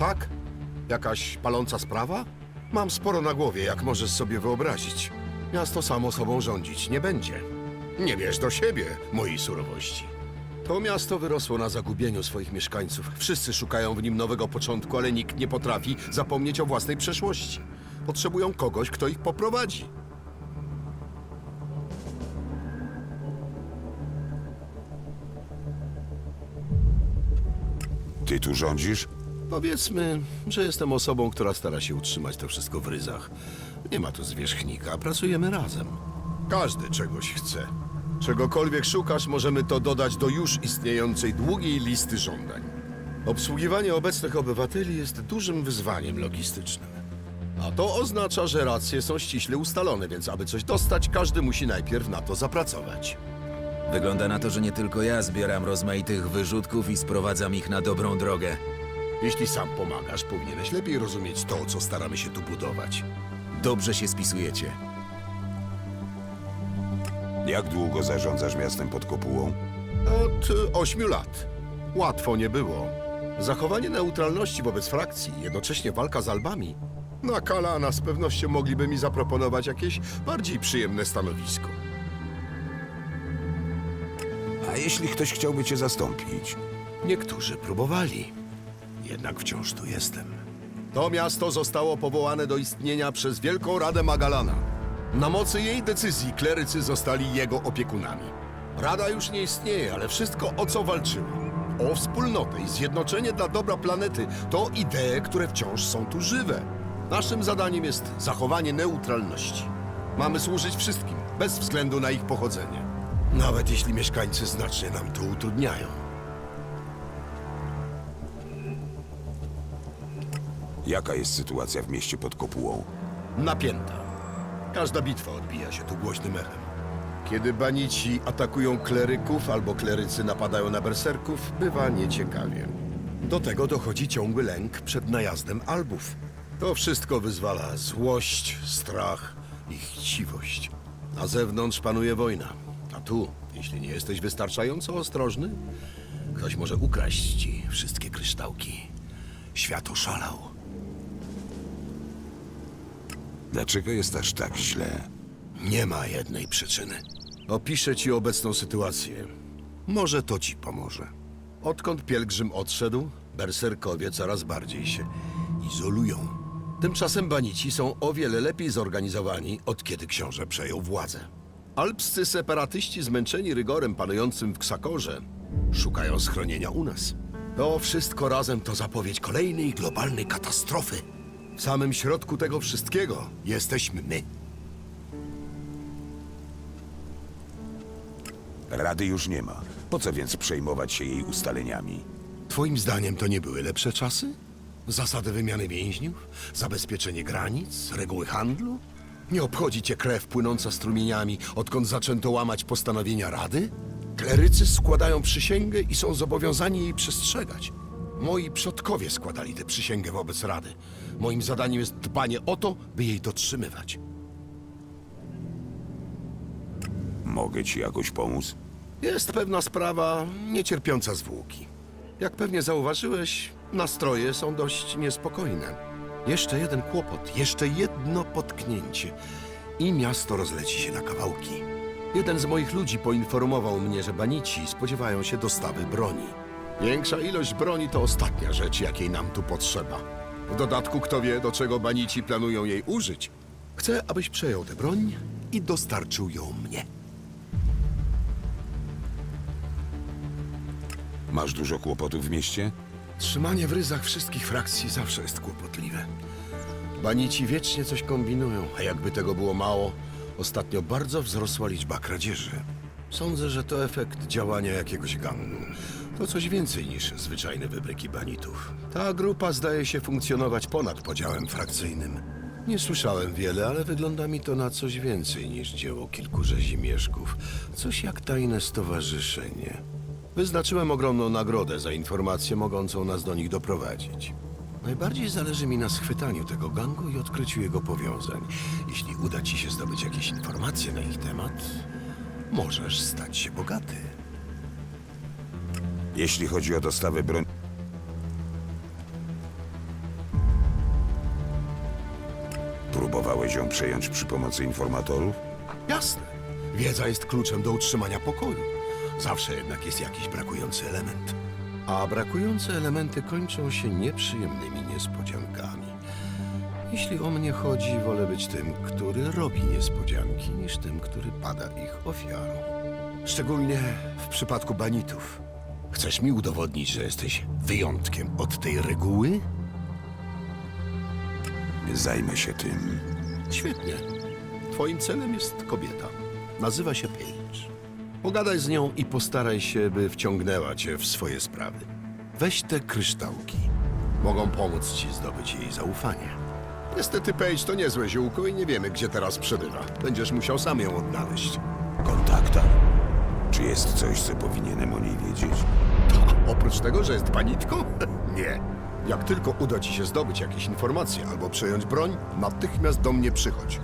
Tak? Jakaś paląca sprawa? Mam sporo na głowie, jak możesz sobie wyobrazić. Miasto samo sobą rządzić nie będzie. Nie bierz do siebie mojej surowości. To miasto wyrosło na zagubieniu swoich mieszkańców. Wszyscy szukają w nim nowego początku, ale nikt nie potrafi zapomnieć o własnej przeszłości. Potrzebują kogoś, kto ich poprowadzi. Ty tu rządzisz? Powiedzmy, że jestem osobą, która stara się utrzymać to wszystko w ryzach. Nie ma tu zwierzchnika, pracujemy razem. Każdy czegoś chce. Czegokolwiek szukasz, możemy to dodać do już istniejącej długiej listy żądań. Obsługiwanie obecnych obywateli jest dużym wyzwaniem logistycznym. A to oznacza, że racje są ściśle ustalone, więc aby coś dostać, każdy musi najpierw na to zapracować. Wygląda na to, że nie tylko ja zbieram rozmaitych wyrzutków i sprowadzam ich na dobrą drogę. Jeśli sam pomagasz, powinieneś lepiej rozumieć to, co staramy się tu budować. Dobrze się spisujecie. Jak długo zarządzasz miastem pod kopułą? Od ośmiu lat. Łatwo nie było. Zachowanie neutralności wobec frakcji, jednocześnie walka z albami. Nakala z pewnością mogliby mi zaproponować jakieś bardziej przyjemne stanowisko. A jeśli ktoś chciałby cię zastąpić? Niektórzy próbowali, jednak wciąż tu jestem. To miasto zostało powołane do istnienia przez Wielką Radę Magalana. Na mocy jej decyzji klerycy zostali jego opiekunami. Rada już nie istnieje, ale wszystko o co walczyła. O wspólnotę i zjednoczenie dla dobra planety to idee, które wciąż są tu żywe. Naszym zadaniem jest zachowanie neutralności. Mamy służyć wszystkim, bez względu na ich pochodzenie. Nawet jeśli mieszkańcy znacznie nam to utrudniają. Jaka jest sytuacja w mieście pod kopułą? napięta. Każda bitwa odbija się tu głośnym echem. Kiedy banici atakują kleryków albo klerycy napadają na berserków, bywa nieciekawie. Do tego dochodzi ciągły lęk przed najazdem albów. To wszystko wyzwala złość, strach i chciwość. Na zewnątrz panuje wojna, a tu, jeśli nie jesteś wystarczająco ostrożny, ktoś może ukraść ci wszystkie kryształki. Świat oszalał. Dlaczego jest aż tak źle? Nie ma jednej przyczyny. Opiszę ci obecną sytuację. Może to ci pomoże. Odkąd pielgrzym odszedł, berserkowie coraz bardziej się izolują. Tymczasem banici są o wiele lepiej zorganizowani, od kiedy książę przejął władzę. Alpscy separatyści zmęczeni rygorem panującym w Ksakorze szukają schronienia u nas. To wszystko razem to zapowiedź kolejnej globalnej katastrofy. W samym środku tego wszystkiego jesteśmy my. Rady już nie ma. Po co więc przejmować się jej ustaleniami? Twoim zdaniem to nie były lepsze czasy? Zasady wymiany więźniów? Zabezpieczenie granic? Reguły handlu? Nie obchodzi cię krew płynąca strumieniami, odkąd zaczęto łamać postanowienia Rady? Klerycy składają przysięgę i są zobowiązani jej przestrzegać. Moi przodkowie składali tę przysięgę wobec Rady. Moim zadaniem jest dbanie o to, by jej dotrzymywać. Mogę ci jakoś pomóc? Jest pewna sprawa niecierpiąca zwłoki. Jak pewnie zauważyłeś, nastroje są dość niespokojne. Jeszcze jeden kłopot, jeszcze jedno potknięcie i miasto rozleci się na kawałki. Jeden z moich ludzi poinformował mnie, że banici spodziewają się dostawy broni. Większa ilość broni to ostatnia rzecz, jakiej nam tu potrzeba. W dodatku, kto wie, do czego banici planują jej użyć. Chcę, abyś przejął tę broń i dostarczył ją mnie. Masz dużo kłopotów w mieście? Trzymanie w ryzach wszystkich frakcji zawsze jest kłopotliwe. Banici wiecznie coś kombinują, a jakby tego było mało, ostatnio bardzo wzrosła liczba kradzieży. Sądzę, że to efekt działania jakiegoś gangu. To coś więcej niż zwyczajne wybryki banitów. Ta grupa zdaje się funkcjonować ponad podziałem frakcyjnym. Nie słyszałem wiele, ale wygląda mi to na coś więcej niż dzieło kilku rzezimieszków. Coś jak tajne stowarzyszenie. Wyznaczyłem ogromną nagrodę za informację mogącą nas do nich doprowadzić. Najbardziej zależy mi na schwytaniu tego gangu i odkryciu jego powiązań. Jeśli uda ci się zdobyć jakieś informacje na ich temat, możesz stać się bogaty. Jeśli chodzi o dostawę broni... Próbowałeś ją przejąć przy pomocy informatorów? Jasne. Wiedza jest kluczem do utrzymania pokoju. Zawsze jednak jest jakiś brakujący element. A brakujące elementy kończą się nieprzyjemnymi niespodziankami. Jeśli o mnie chodzi, wolę być tym, który robi niespodzianki, niż tym, który pada ich ofiarą. Szczególnie w przypadku banitów. Chcesz mi udowodnić, że jesteś wyjątkiem od tej reguły? Zajmę się tym. Świetnie. Twoim celem jest kobieta. Nazywa się Paige. Pogadaj z nią i postaraj się, by wciągnęła cię w swoje sprawy. Weź te kryształki. Mogą pomóc ci zdobyć jej zaufanie. Niestety Paige to niezłe ziółko i nie wiemy, gdzie teraz przebywa. Będziesz musiał sam ją odnaleźć. Kontakta. Czy jest coś, co powinienem o niej wiedzieć? Oprócz tego, że jest panitką? nie. Jak tylko uda ci się zdobyć jakieś informacje albo przejąć broń, natychmiast do mnie przychodź.